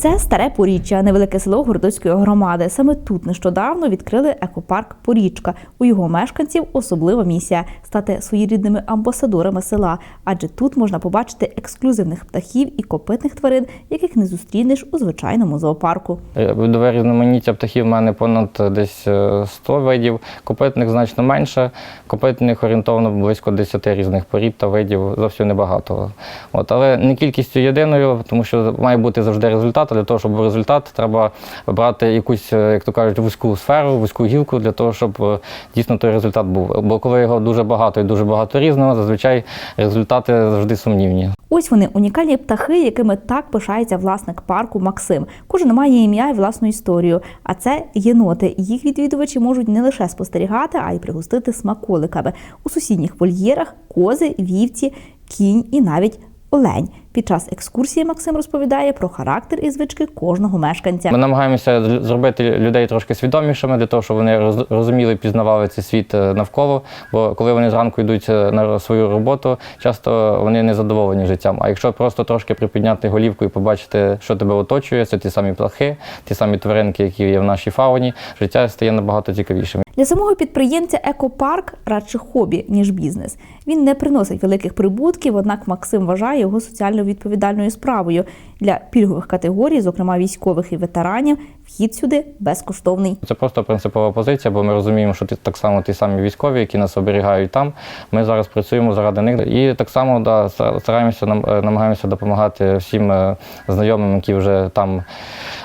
Це старе Поріччя, невелике село Городоцької громади. Саме тут нещодавно відкрили екопарк Порічка. У його мешканців особлива місія стати своєрідними амбасадорами села, адже тут можна побачити ексклюзивних птахів і копитних тварин, яких не зустрінеш у звичайному зоопарку. Видове різноманіття птахів в мене понад е, десь е, 100 видів, копитних значно менше. Копитних орієнтовно близько 10 різних порід та видів, зовсім небагато. От, але не кількістю єдиною, тому що має бути завжди результат. А Для того, щоб був результат, треба брати якусь, е, як то кажуть, вузьку сферу, вузьку гілку для того, щоб е, дійсно той результат був. Бо коли його дуже багато і дуже багато різного, зазвичай результати завжди сумнівні. Ось вони унікальні птахи, якими так пишається власник парку Максим. Кожен має ім'я і власну історію. А це єноти. Їх відвідувачі можуть не лише спостерігати, а й пригостити смаколиками. У сусідніх вольєрах кози, вівці, кінь і навіть олень. Під час екскурсії Максим розповідає про характер і звички кожного мешканця. Ми намагаємося зробити людей трошки свідомішими для того, щоб вони розуміли, пізнавали цей світ е, навколо. Бо коли вони зранку йдуть е, на свою роботу, часто вони не задоволені життям. А якщо просто трошки припідняти голівку і побачити, що тебе оточує, це ті самі птахи, ті самі тваринки, які є в нашій фауні, життя стає набагато цікавішим. Для самого підприємця екопарк радше хобі, ніж бізнес. Він не приносить великих прибутків, однак Максим вважає його соціально відповідальною справою. Для пільгових категорій, зокрема військових і ветеранів, вхід сюди безкоштовний. Це просто принципова позиція, бо ми розуміємо, що ті, так само ті самі військові, які нас оберігають там. Ми зараз працюємо заради них. І так само да, стараємося нам- е, намагаємося допомагати всім е, знайомим, які вже там,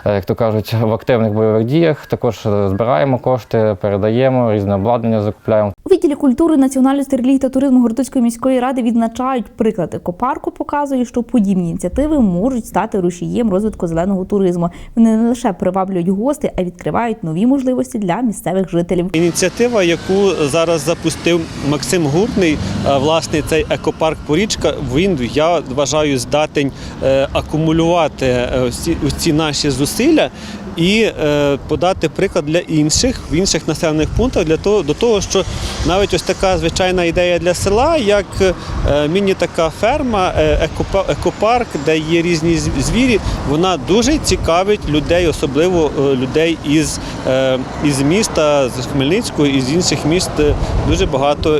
е, як то кажуть, в активних бойових діях. Також збираємо кошти, передаємо, різне обладнання закупляємо. У відділі культури, національності, релігії та туризму Городоцької міської ради відзначають приклад екопарку, показує, що подібні ініціативи можуть стати рушієм розвитку зеленого туризму. Вони не лише приваблюють гостей, а відкривають нові можливості для місцевих жителів. Ініціатива, яку зараз запустив Максим Гуртний, е, власне, цей екопарк Порічка, він я вважаю здатен е, акумулювати е, всі ці наші зусилля і подати приклад для інших в інших населених пунктах для того, до того, що навіть ось така звичайна ідея для села, як е, міні-така ферма, екопарк, де є різні звірі, вона дуже цікавить людей, особливо е, людей із, е, із міста, з Хмельницького і з інших міст. Е, Дуже багато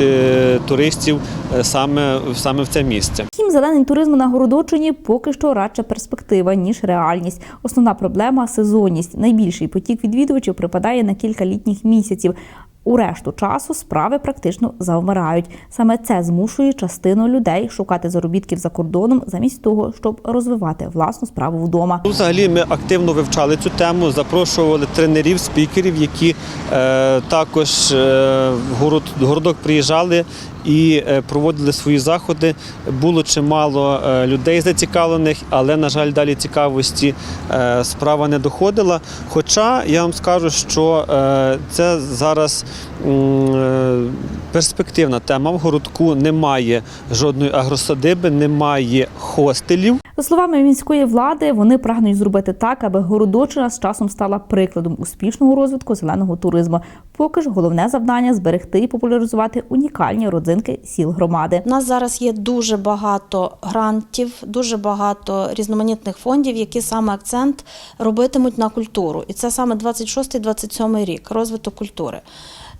е, туристів саме, саме в це місце. Втім, зелений туризм на Городочині поки що радше перспектива, ніж реальність. Основна проблема сезонність. Найбільший потік відвідувачів припадає на кілька літніх місяців. У решту часу справи практично завмирають. Саме це змушує частину людей шукати заробітків за кордоном, замість того, щоб розвивати власну справу вдома. Ну, Взагалі ми активно вивчали цю тему, запрошували тренерів, спікерів, які е, також е, в город, городок приїжджали і е, проводили свої заходи. Було чимало е, людей зацікавлених, але, на жаль, далі цікавості е, справа не доходила. Хоча я вам скажу, що це зараз перспективна тема. В городку немає жодної агросадиби, немає хостелів. За словами міської влади, вони прагнуть зробити так, аби Городочина з часом стала прикладом успішного розвитку зеленого туризму. Поки ж головне завдання зберегти і популяризувати унікальні родзинки сіл громади. У нас зараз є дуже багато грантів, дуже багато різноманітних фондів, які саме акцент робитимуть на культуру. І це саме 26-27 рік розвиток культури.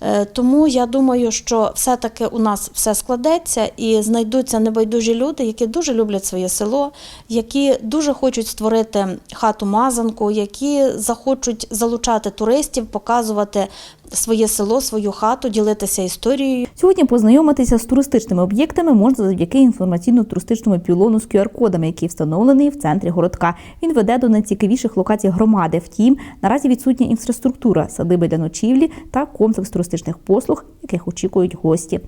Е, Тому я думаю, що все-таки у нас все складеться і знайдуться небайдужі люди, які дуже люблять своє село, які дуже хочуть створити хату мазанку, які захочуть залучати туристів, показувати своє село, свою хату, ділитися історією. Сьогодні познайомитися з туристичними об'єктами можна завдяки інформаційно-туристичному пілону з QR-кодами, який встановлений в центрі городка. Він веде до найцікавіших локацій громади. Втім, наразі відсутня інфраструктура, садиби для ночівлі та комплекс туристичних послуг, яких очікують гості.